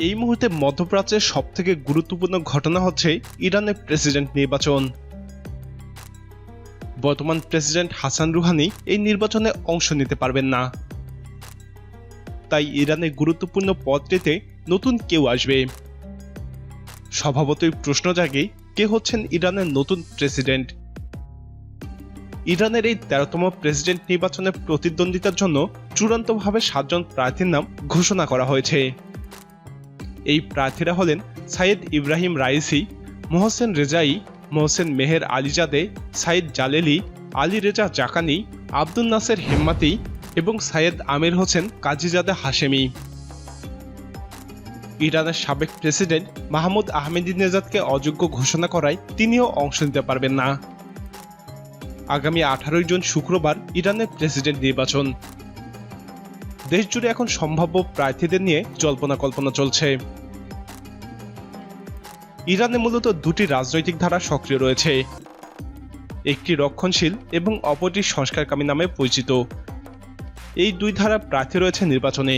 এই মুহূর্তে মধ্যপ্রাচ্যের সবথেকে গুরুত্বপূর্ণ ঘটনা হচ্ছে ইরানের প্রেসিডেন্ট নির্বাচন। বর্তমান প্রেসিডেন্ট হাসান রুহানি এই নির্বাচনে অংশ নিতে পারবেন না। তাই ইরানের গুরুত্বপূর্ণ পদটিতে নতুন কেউ আসবে। স্বভাবতই প্রশ্ন জাগে, কে হচ্ছেন ইরানের নতুন প্রেসিডেন্ট? ইরানের এই তেরোতম প্রেসিডেন্ট নির্বাচনে প্রতিদ্বন্দ্বিতার জন্য চূড়ান্তভাবে সাতজন প্রার্থীর নাম ঘোষণা করা হয়েছে। এই প্রার্থীরা হলেন Seyed Ebrahim Raisi, Mohsen Rezaei, Mohsen Mehr Alizadeh Saeed Jalili, Alireza Zakani, Abdolnaser Hemmati এবং সাইয়েদ আমির হোসেন কাজিজাদে হাশেমি। ইরানের সাবেক প্রেসিডেন্ট মাহমুদ আহমেদিনেজাদকে অযোগ্য ঘোষণা করায় তিনিও অংশ নিতে পারবেন না। আগামী আঠারোই জুন শুক্রবার ইরানের প্রেসিডেন্ট নির্বাচন। দেশ জুড়ে এখন সম্ভাব্য প্রার্থীদের নিয়ে জল্পনা কল্পনা চলছে। ইরানে মূলত দুটি রাজনৈতিক ধারা সক্রিয় রয়েছে। একটি রক্ষণশীল এবং অপরটি সংস্কারকামী নামে পরিচিত। এই দুই ধারা প্রার্থী রয়েছে নির্বাচনে।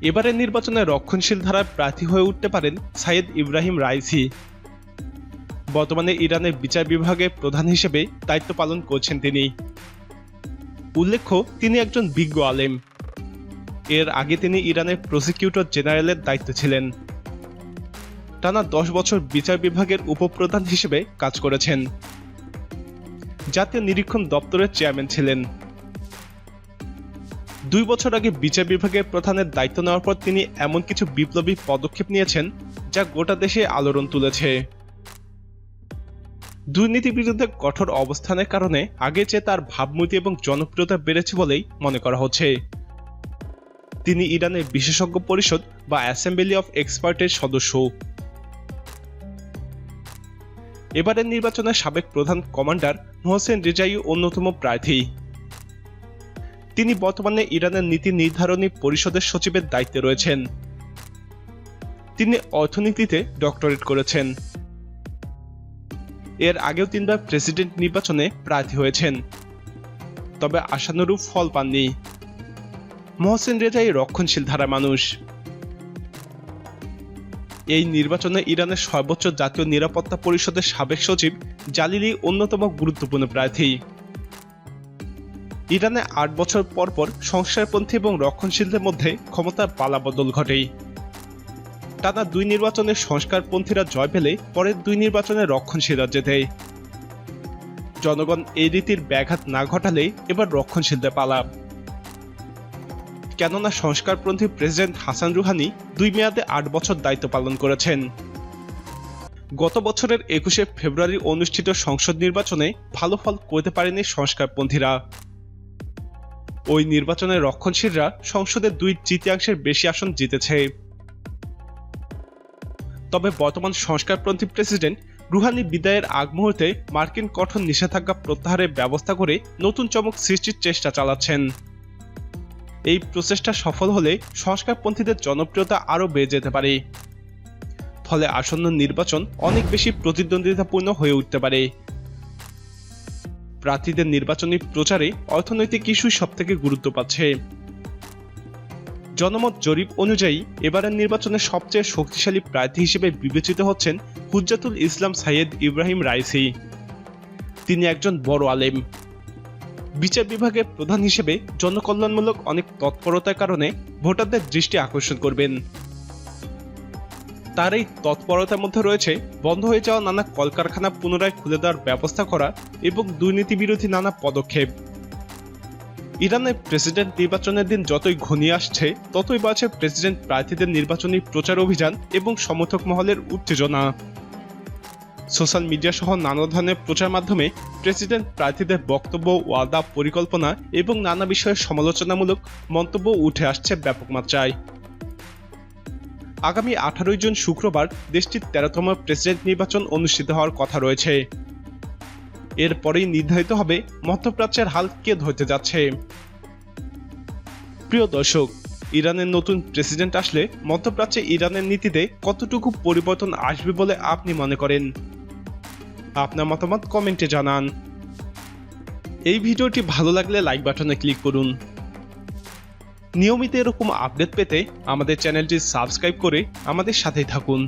এবারের নির্বাচনে রক্ষণশীল ধারার প্রার্থী হয়ে উঠতে পারেন সাইয়েদ ইব্রাহিম রাইসি। বর্তমানে ইরানের বিচার বিভাগের প্রধান হিসেবে দায়িত্ব পালন করছেন তিনি। উল্লেখ্য, তিনি একজন বিজ্ঞ আলেম। এর আগে তিনি ইরানের প্রসিকিউটর জেনারেলের দায়িত্ব ছিলেন। টানা দশ বছর বিচার বিভাগের উপপ্রধান হিসেবে কাজ করেছেন। জাতীয় নিরীক্ষণ দপ্তরের চেয়ারম্যান ছিলেন। দুই বছর আগে বিচার বিভাগের প্রধানের দায়িত্ব নেওয়ার পর তিনি এমন কিছু বিপ্লবী পদক্ষেপ নিয়েছেন, যা গোটা দেশে আলোড়ন তুলেছে। দুর্নীতি বিরুদ্ধে কঠোর অবস্থানের কারণে আগে চেয়ে তার ভাবমূর্তি এবং জনপ্রিয়তা বেড়েছে বলেই মনে করা হচ্ছে। তিনি ইরানের বিশেষজ্ঞ পরিষদ বা অ্যাসেম্বলি অফ এক্সপার্টের সদস্য। এবারের নির্বাচনে সাবেক প্রধান কমান্ডার মোহসেন রেজাই অন্যতম প্রার্থী। তিনি বর্তমানে ইরানের নীতি নির্ধারণী পরিষদের সচিবের দায়িত্বে রয়েছেন। তিনি অর্থনীতিতে ডক্টরেট করেছেন। এর আগেও তিনবার প্রেসিডেন্ট নির্বাচনে প্রার্থী হয়েছেন। তবে আশানুরূপ ফল পাননি। মহসেন রেজাই রক্ষণশীল ধারা মানুষ। এই নির্বাচনে ইরানের সর্বোচ্চ জাতীয় নিরাপত্তা পরিষদের সাবেক সচিব জালিলি অন্যতম গুরুত্বপূর্ণ প্রার্থী। ইরানে আট বছর পর পর সংস্কারপন্থী এবং রক্ষণশীলদের মধ্যে ক্ষমতার পালাবদল ঘটে টানা দুই নির্বাচনে সংস্কারপন্থীরা জয় পেলে পরের দুই নির্বাচনে রক্ষণশীলরা জেতে জনগণ এই রীতির ব্যাঘাত না ঘটালে এবার রক্ষণশীলদের পালা। কেননা সংস্কারপন্থী প্রেসিডেন্ট হাসান রুহানি দুই মেয়াদে আট বছর দায়িত্ব পালন করেছেন। গত বছরের একুশে ফেব্রুয়ারি অনুষ্ঠিত সংসদ নির্বাচনে ভালো ফল করতে পারেনি সংস্কারপন্থীরা। ওই নির্বাচনে রক্ষণশীলরা সংসদের দুই তৃতীয়াংশের বেশি আসন জিতেছে। তবে বর্তমান সংস্কারপন্থী প্রেসিডেন্ট রুহানি বিদায়ের আগ মুহূর্তে মার্কিন কঠোর নিষেধাজ্ঞা প্রত্যাহারের ব্যবস্থা করে নতুন চমক সৃষ্টির চেষ্টা চালাচ্ছেন। এই প্রচেষ্টা সফল হলে সংস্কারপন্থীদের জনপ্রিয়তা আরও বেড়ে যেতে পারে। ফলে আসন্ন নির্বাচন অনেক বেশি প্রতিদ্বন্দ্বিতাপূর্ণ হয়ে উঠতে পারে। প্রার্থীদের নির্বাচনী প্রচারে অর্থনৈতিক ইস্যুই সবথেকে গুরুত্ব পাচ্ছে। জনমত জরিপ অনুযায়ী এবারের নির্বাচনে সবচেয়ে শক্তিশালী প্রার্থী হিসেবে বিবেচিত হচ্ছেন হুজ্জাতুল ইসলাম সাইয়েদ ইব্রাহিম রাইসি। তিনি একজন বড় আলেম। বিচার বিভাগের প্রধান হিসেবে জনকল্যাণমূলক অনেক তৎপরতার কারণে ভোটারদের দৃষ্টি আকর্ষণ করবেন। তার এই তৎপরতার মধ্যে রয়েছে বন্ধ হয়ে যাওয়া নানা কলকারখানা পুনরায় খুলে দেওয়ার ব্যবস্থা করা এবং দুর্নীতি বিরোধী নানা পদক্ষেপ। ইরানের প্রেসিডেন্ট নির্বাচনের দিন যতই ঘনিয়ে আসছে, ততই বাড়ছে প্রেসিডেন্ট প্রার্থীদের নির্বাচনী প্রচার অভিযান এবং সমর্থক মহলের উত্তেজনা। সোশ্যাল মিডিয়া সহ নানা ধরনের প্রচার মাধ্যমে প্রেসিডেন্ট প্রার্থীদের বক্তব্য, ওয়াদা, পরিকল্পনা এবং নানা বিষয়ে সমালোচনামূলক মন্তব্য উঠে আসছে ব্যাপক মাত্রায়। আগামী আঠারোই জুন শুক্রবার দেশটির তেরোতম প্রেসিডেন্ট নির্বাচন অনুষ্ঠিত হওয়ার কথা রয়েছে। এরপরেই নির্ধারিত হবে মধ্যপ্রাচ্যের হাল কে ধরতে যাচ্ছে। প্রিয় দর্শক, ইরানের নতুন প্রেসিডেন্ট আসলে মধ্যপ্রাচ্যে ইরানের নীতিতে কতটুকু পরিবর্তন আসবে বলে আপনি মনে করেন? আপনার মতামত কমেন্টে জানান। এই ভিডিওটি ভালো লাগলে লাইক বাটনে ক্লিক করুন। নিয়মিত এরকম আপডেট পেতে আমাদের চ্যানেলটি সাবস্ক্রাইব করে আমাদের সাথেই থাকুন।